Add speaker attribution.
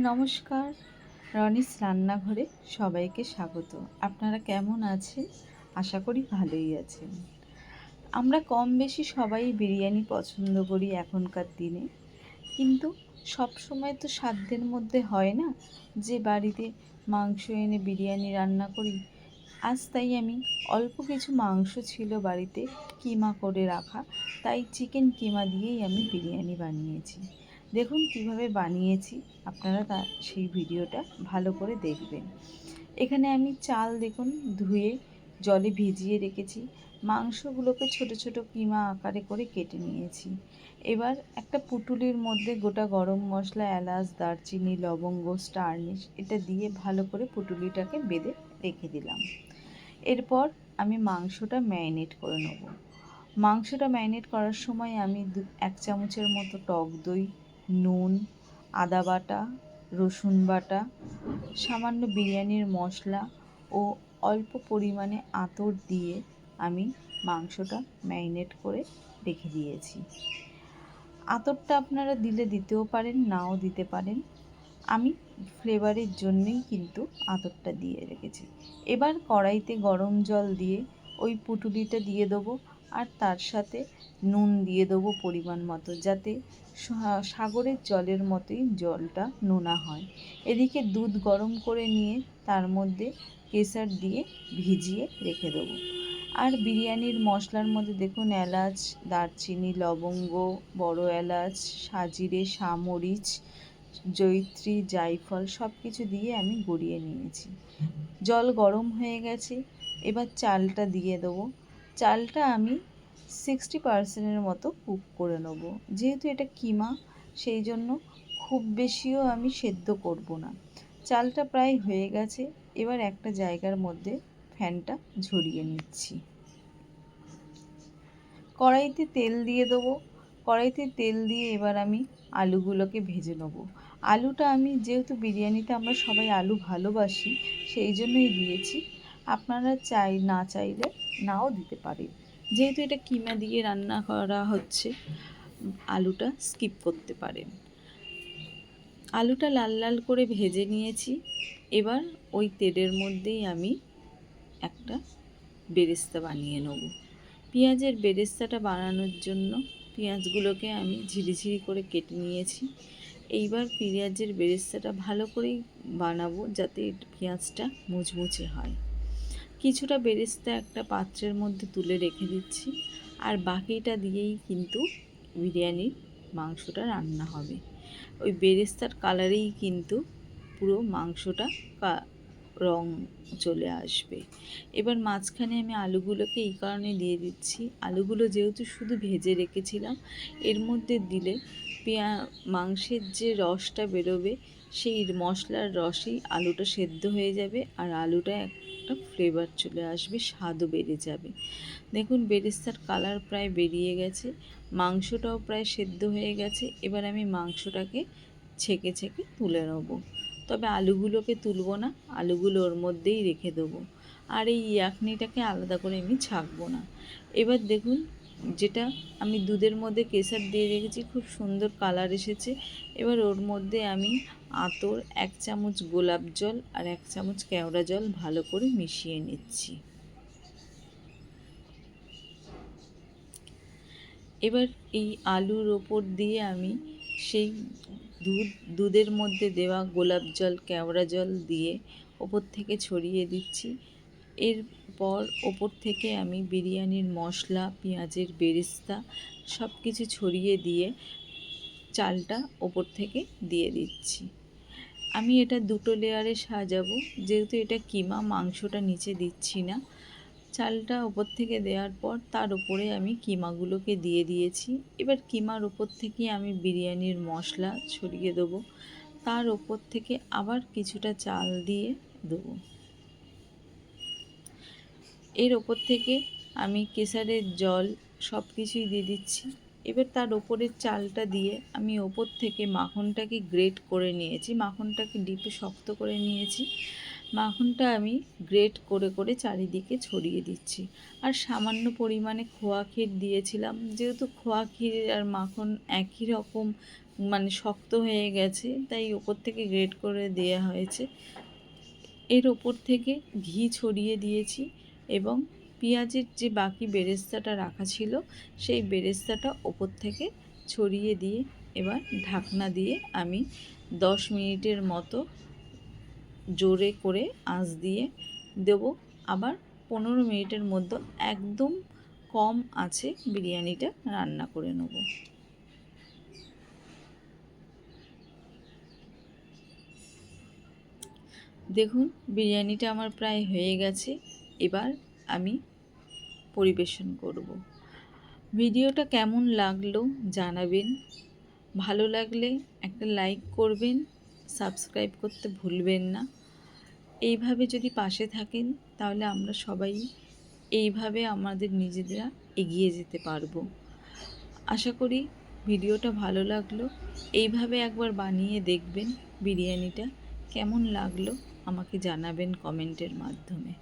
Speaker 1: নমস্কার। রনিস রান্নাঘরে সবাইকে স্বাগত। আপনারা কেমন আছেন? আশা করি ভালোই আছেন। আমরা কম বেশি সবাই বিরিয়ানি পছন্দ করি এখনকার দিনে। কিন্তু সব সময় তো সাধ্যের মধ্যে হয় না যে বাড়িতে মাংস এনে বিরিয়ানি রান্না করি। আজ তাই আমি অল্প কিছু মাংস ছিল বাড়িতে কিমা করে রাখা, তাই চিকেন কিমা দিয়েই আমি বিরিয়ানি বানিয়েছি। দেখুন কীভাবে বানিয়েছি, আপনারা তা, সেই ভিডিওটা ভালো করে দেখবেন। এখানে আমি চাল দেখুন ধুয়ে জলে ভিজিয়ে রেখেছি। মাংসগুলোকে ছোট ছোট কিমা আকারে করে কেটে নিয়েছি। এবার একটা পুটুলির মধ্যে গোটা গরম মশলা, এলাচ, দারচিনি, লবঙ্গ, স্টারনিশ, এটা দিয়ে ভালো করে পুটুলিটাকে বেঁধে রেখে দিলাম। এরপর আমি মাংসটা ম্যারিনেট করে নেব। মাংসটা ম্যারিনেট করার সময় আমি এক চামচের মতো টক দই নুন, আদা বাটা, রসুন বাটা, সামান্য বিরিয়ানির মশলা ও অল্প পরিমাণে আতর দিয়ে আমি মাংসটা ম্যারিনেট করে রেখে দিয়েছি। আতরটা আপনারা দিলে দিতেও পারেন, নাও দিতে পারেন। আমি ফ্লেভারের জন্যই কিন্তু আতরটা দিয়ে রেখেছি। এবার কড়াইতে গরম জল দিয়ে ওই পুটুলিটা দিয়ে দেবো। আর তার সাথে নুন দিয়ে দেবো পরিমাণ মতো, যাতে সাগরের জলের মতোই জলটা নোনা হয়। এদিকে দুধ গরম করে নিয়ে তার মধ্যে কেসার দিয়ে ভিজিয়ে রেখে দেবো। আর বিরিয়ানির মশলার মধ্যে দেখুন, এলাচ, দারচিনি, লবঙ্গ, বড় এলাচ, সাজিরে সামরিচ জৈত্রী, জায়ফল সব কিছু দিয়ে আমি গড়িয়ে নিয়েছি। জল গরম হয়ে গেছে, এবার চালটা দিয়ে দেবো। চালটা আমি সিক্সটি পার্সেন্টের মতো কুক করে নেব। যেহেতু এটা কিমা, সেই জন্য খুব বেশিও আমি সেদ্ধ করব না। চালটা প্রায় হয়ে গেছে, এবার একটা জায়গার মধ্যে ফ্যানটা ঝরিয়ে নিচ্ছি। কড়াইতে তেল দিয়ে দেবো। কড়াইতে তেল দিয়ে এবার আমি আলুগুলোকে ভেজে নেব। আলুটা আমি, যেহেতু বিরিয়ানিতে আমরা সবাই আলু ভালোবাসি, সেই জন্যই দিয়েছি আপনারা চাই, না চাইলে নাও দিতে পারেন যেহেতু এটা কিমা দিয়ে রান্না করা হচ্ছে, আলুটা স্কিপ করতে পারেন। আলুটা লাল লাল করে ভেজে নিয়েছি। এবার ওই তেলের মধ্যেই আমি একটা বেরেস্তা বানিয়ে নেব। পেঁয়াজের বেরেস্তাটা বানানোর জন্য পেঁয়াজগুলোকে আমি ঝিরিঝিরি করে কেটে নিয়েছি। এইবার পেঁয়াজের বেরেস্তাটা ভালো করেই বানাবো যাতে পেঁয়াজটা মুচমুচে হয়। কিছুটা বেরেস্তা একটা পাত্রের মধ্যে তুলে রেখে দিচ্ছি। আর বাকিটা দিয়েই কিন্তু বিরিয়ানির মাংসটা রান্না হবে। ওই বেরেস্তার কালারেই কিন্তু পুরো মাংসটা রং চলে আসবে। এবার মাঝখানে আমি আলুগুলোকে এই কারণে দিয়ে দিচ্ছি। আলুগুলো যেহেতু শুধু ভেজে রেখেছিলাম, এর মধ্যে দিলে পেঁয়া, মাংসের যে রসটা বেরোবে সেই মশলার রসেই আলুটা সেদ্ধ হয়ে যাবে আর আলুটা একটা ফ্লেভার চলে আসবে, স্বাদও বেড়ে যাবে। দেখুন, বেরেস্তার কালার প্রায় বেরিয়ে গেছে, মাংসটাও প্রায় সেদ্ধ হয়ে গেছে, এবার আমি মাংসটাকে ছেঁকে ছেঁকে তুলে নেব। তবে আলুগুলোকে তুলবো না, আলুগুলো ওর মধ্যেই রেখে দেবো। আর এই ইয়াকনিটাকে আলাদা করে আমি ছাকবো না। এবার দেখুন যেটা আমি দুধের মধ্যে কেসার দিয়ে রেখেছি, খুব সুন্দর কালার এসেছে। এবার ওর মধ্যে আমি আতর, এক চামচ গোলাপ জল আর এক চামচ কেওড়া জল ভালো করে মিশিয়ে নিচ্ছি। এবার এই আলুর ওপর দিয়ে আমি সেই দুধ, দুধের মধ্যে দেওয়া গোলাপ জল, কেওড়া জল দিয়ে ওপর থেকে ছড়িয়ে দিচ্ছি। এরপর ওপর থেকে আমি বিরিয়ানির মশলা, পেঁয়াজের বেরেস্তা সব কিছু ছড়িয়ে দিয়ে চালটা ওপর থেকে দিয়ে দিচ্ছি। আমি এটা দুটো লেয়ারে সাজাবো। যেহেতু এটা কিমা, মাংসটা নিচে দিচ্ছি না। চালটা ওপর থেকে দেওয়ার পর তার উপরে আমি কিমাগুলোকে দিয়ে দিয়েছি। এবার কিমার ওপর থেকে আমি বিরিয়ানির মশলা ছড়িয়ে দেবো। তার ওপর থেকে আবার কিছুটা চাল দিয়ে দেবো। এর ওপর থেকে আমি কেসারের জল সব কিছুই দিয়ে দিচ্ছি। এবার তার ওপরের চালটা দিয়ে আমি ওপর থেকে মাখনটাকে গ্রেট করে নিয়েছি। মাখনটাকে ডিপে শক্ত করে নিয়েছি। মাখনটা আমি গ্রেট করে করে চারিদিকে ছড়িয়ে দিচ্ছি। আর সামান্য পরিমাণে খোয়া ক্ষীর দিয়েছিলাম। যেহেতু খোয়া ক্ষীর আর মাখন একই রকম মানে শক্ত হয়ে গেছে, তাই ওপর থেকে গ্রেট করে দেওয়া হয়েছে। এর ওপর থেকে ঘি ছড়িয়ে দিয়েছি। এবং পেঁয়াজের যে বাকি বেরেস্তাটা রাখা ছিল, সেই বেরেস্তাটা ওপর থেকে ছড়িয়ে দিয়ে এবার ঢাকনা দিয়ে আমি দশ মিনিটের মতো জোরে করে আঁচ দিয়ে দেব। আবার পনেরো মিনিটের মধ্যে একদম কম আছে বিরিয়ানিটা রান্না করে নেব। দেখুন, বিরিয়ানিটা আমার প্রায় হয়ে গেছে। এবার আমি পরিবেশন করব। ভিডিওটা কেমন লাগল জানাবেন। ভালো লাগলে একটা লাইক করবেন, সাবস্ক্রাইব করতে ভুলবেন না। এইভাবে যদি পাশে থাকেন, তাহলে আমরা সবাই এইভাবে আমাদের নিজেরা এগিয়ে যেতে পারব। আশা করি ভিডিওটা ভালো লাগল। এইভাবে একবার বানিয়ে দেখবেন বিরিয়ানিটা। কেমন লাগল আমাকে জানাবেন কমেন্টের মাধ্যমে।